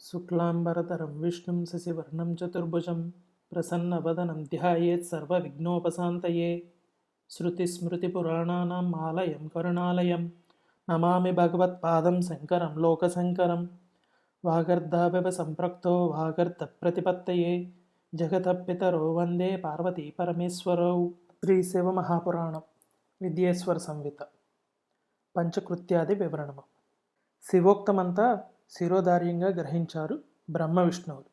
శుక్లాంబరతరం విష్ణుం శశివర్ణం చతుర్భుజం ప్రసన్నవదనం ధ్యాయేత్ సర్వవిఘ్నోపశాంతయే. శృతిస్మృతిపురాణానాం ఆలయం కరుణాలయం. నమామి భగవత్పాదం శంకరం లోకశంకరం. వాగర్ధావివ సంప్రక్తో వాగర్ధ ప్రతిపత్తయే. జగత పితరో వందే పార్వతీ పరమేశ్వరౌ. శ్రీ శివమహాపురాణం విద్యేశ్వర సంహిత పంచకృత్యాది వివరణము. శివోక్తమంతా శిరోధార్యంగా గ్రహించారు బ్రహ్మ విష్ణువులు.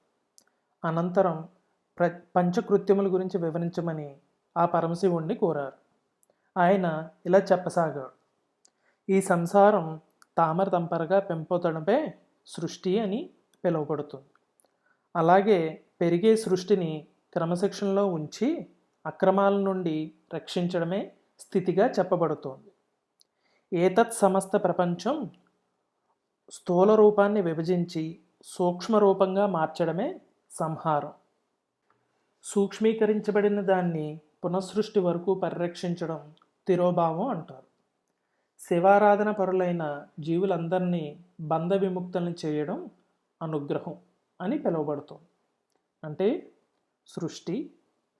అనంతరం ప్ర పంచకృత్యముల గురించి వివరించమని ఆ పరమశివుణ్ణి కోరారు. ఆయన ఇలా చెప్పసాగాడు. ఈ సంసారం తామర తంపరగా పెంపొతడమే సృష్టి అని పిలువబడుతుంది. అలాగే పెరిగే సృష్టిని క్రమశిక్షణలో ఉంచి అక్రమాల నుండి రక్షించడమే స్థితిగా చెప్పబడుతోంది. ఏతత్ సమస్త ప్రపంచం స్థూల రూపాన్ని విభజించి సూక్ష్మ రూపంగా మార్చడమే సంహారం. సూక్ష్మీకరించబడిన దాన్ని పునఃసృష్టి వరకు పరిరక్షించడం తిరోభావం అంటారు. శివారాధన పరులైన జీవులందరినీ బంధ విముక్తులను చేయడం అనుగ్రహం అని పిలువబడుతుంది. అంటే సృష్టి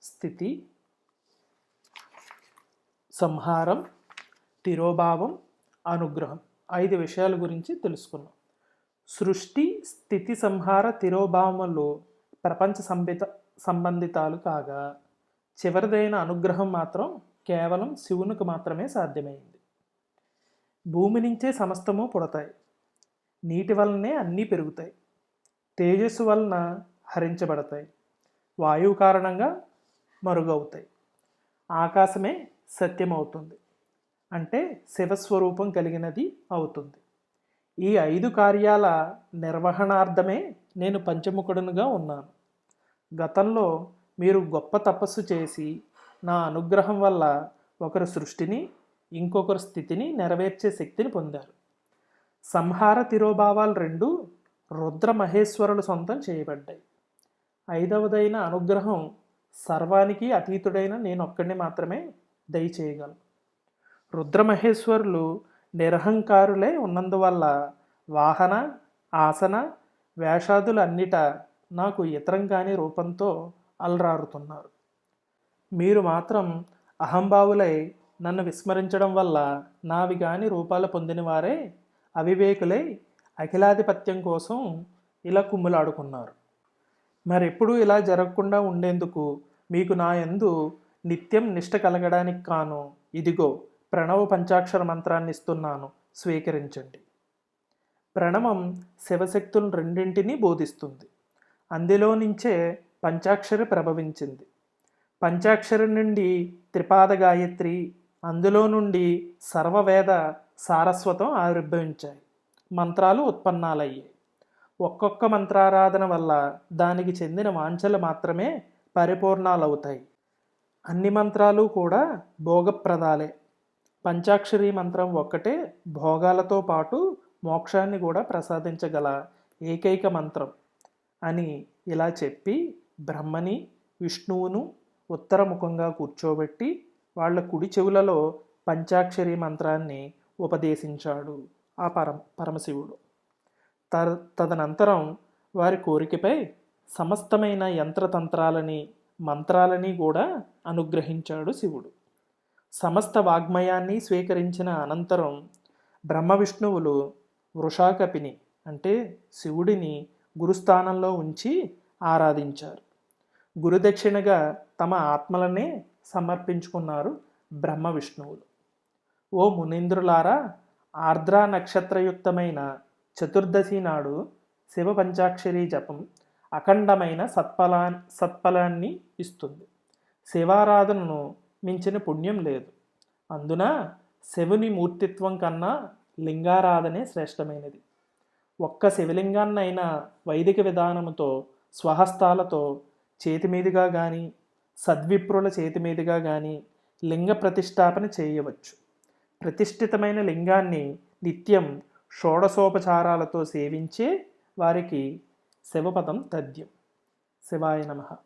స్థితి సంహారం తిరోభావం అనుగ్రహం. ఐదు విషయాల గురించి తెలుసుకున్నాం సృష్టి స్థితి సంహార తిరోభావములు ప్రపంచ సంబిత సంబంధితాలు కాగా చివరిదైన అనుగ్రహం మాత్రం కేవలం శివునికి మాత్రమే సాధ్యమైంది. భూమి నుంచే సమస్తము పుడతాయి. నీటి వలనే అన్నీ పెరుగుతాయి. తేజస్సు వలన హరించబడతాయి. వాయువు కారణంగా మరుగవుతాయి. ఆకాశమే సత్యమవుతుంది. అంటే శివస్వరూపం కలిగినది అవుతుంది. ఈ ఐదు కార్యాల నిర్వహణార్థమే నేను పంచముఖుడునుగా ఉన్నాను. గతంలో మీరు గొప్ప తపస్సు చేసి నా అనుగ్రహం వల్ల ఒకరు సృష్టిని ఇంకొకరు స్థితిని నెరవేర్చే శక్తిని పొందారు. సంహార తిరోభావాలు రెండు రుద్ర మహేశ్వరులు సొంతం చేయబడ్డాయి. ఐదవదైన అనుగ్రహం సర్వానికి అతీతుడైన నేను ఒక్కడిని మాత్రమే దయచేయగలను. రుద్రమహేశ్వరులు నిరహంకారులే ఉన్నందువల్ల వాహన ఆసన వేషాదులు అన్నిట నాకు ఇతరం కాని రూపంతో అలరారుతున్నారు. మీరు మాత్రం అహంభావులై నన్ను విస్మరించడం వల్ల నావి కాని రూపాలు పొందిన వారే అవివేకులై అఖిలాధిపత్యం కోసం ఇలా కుమ్ములాడుకున్నారు. మరెప్పుడు ఇలా జరగకుండా ఉండేందుకు మీకు నా యందు నిత్యం నిష్ట కలగడానికి కాను ఇదిగో ప్రణవ పంచాక్షర మంత్రాన్ని ఇస్తున్నాను. స్వీకరించండి. ప్రణవం శివశక్తులను రెండింటినీ బోధిస్తుంది. అందులో నుంచే పంచాక్షరి ప్రభవించింది. పంచాక్షరి నుండి త్రిపాద గాయత్రి అందులో నుండి సర్వవేద సారస్వతం ఆవిర్భవించాయి. మంత్రాలు ఉత్పన్నాలయ్యాయి. ఒక్కొక్క మంత్రారాధన వల్ల దానికి చెందిన వాంఛలు మాత్రమే పరిపూర్ణాలవుతాయి. అన్ని మంత్రాలు కూడా భోగప్రదాలే. పంచాక్షరి మంత్రం ఒక్కటే భోగాలతో పాటు మోక్షాన్ని కూడా ప్రసాదించగల ఏకైక మంత్రం అని ఇలా చెప్పి బ్రహ్మని విష్ణువును ఉత్తరముఖంగా కూర్చోబెట్టి వాళ్ళ కుడి చెవులలో పంచాక్షరి మంత్రాన్ని ఉపదేశించాడు ఆ పరం పరమశివుడు. త తదనంతరం వారి కోరికపై సమస్తమైన యంత్రతంత్రాలని మంత్రాలని కూడా అనుగ్రహించాడు శివుడు. సమస్త వాగ్మయాన్ని స్వీకరించిన అనంతరం బ్రహ్మ విష్ణువులు వృషాకపిని అంటే శివుడిని గురుస్థానంలో ఉంచి ఆరాధించారు. గురుదక్షిణగా తమ ఆత్మలనే సమర్పించుకున్నారు బ్రహ్మ విష్ణువులు ఓ మునీంద్రులారా ఆర్ద్ర నక్షత్రయుక్తమైన చతుర్దశి నాడు శివ పంచాక్షరి జపం అఖండమైన సత్ఫలా సత్ఫలాన్ని ఇస్తుంది. శివారాధనను మించిన పుణ్యం లేదు. అందున శివుని మూర్తిత్వం కన్నా లింగారాధనే శ్రేష్టమైనది. ఒక్క శివలింగాన్నైనా వైదిక విధానముతో స్వహస్తాలతో చేతి మీదుగా కానీ సద్విప్రుల చేతి మీదుగా కానీ లింగ ప్రతిష్టాపన చేయవచ్చు. ప్రతిష్ఠితమైన లింగాన్ని నిత్యం షోడశోపచారాలతో సేవించే వారికి శివపదం తథ్యం శివాయ నమః.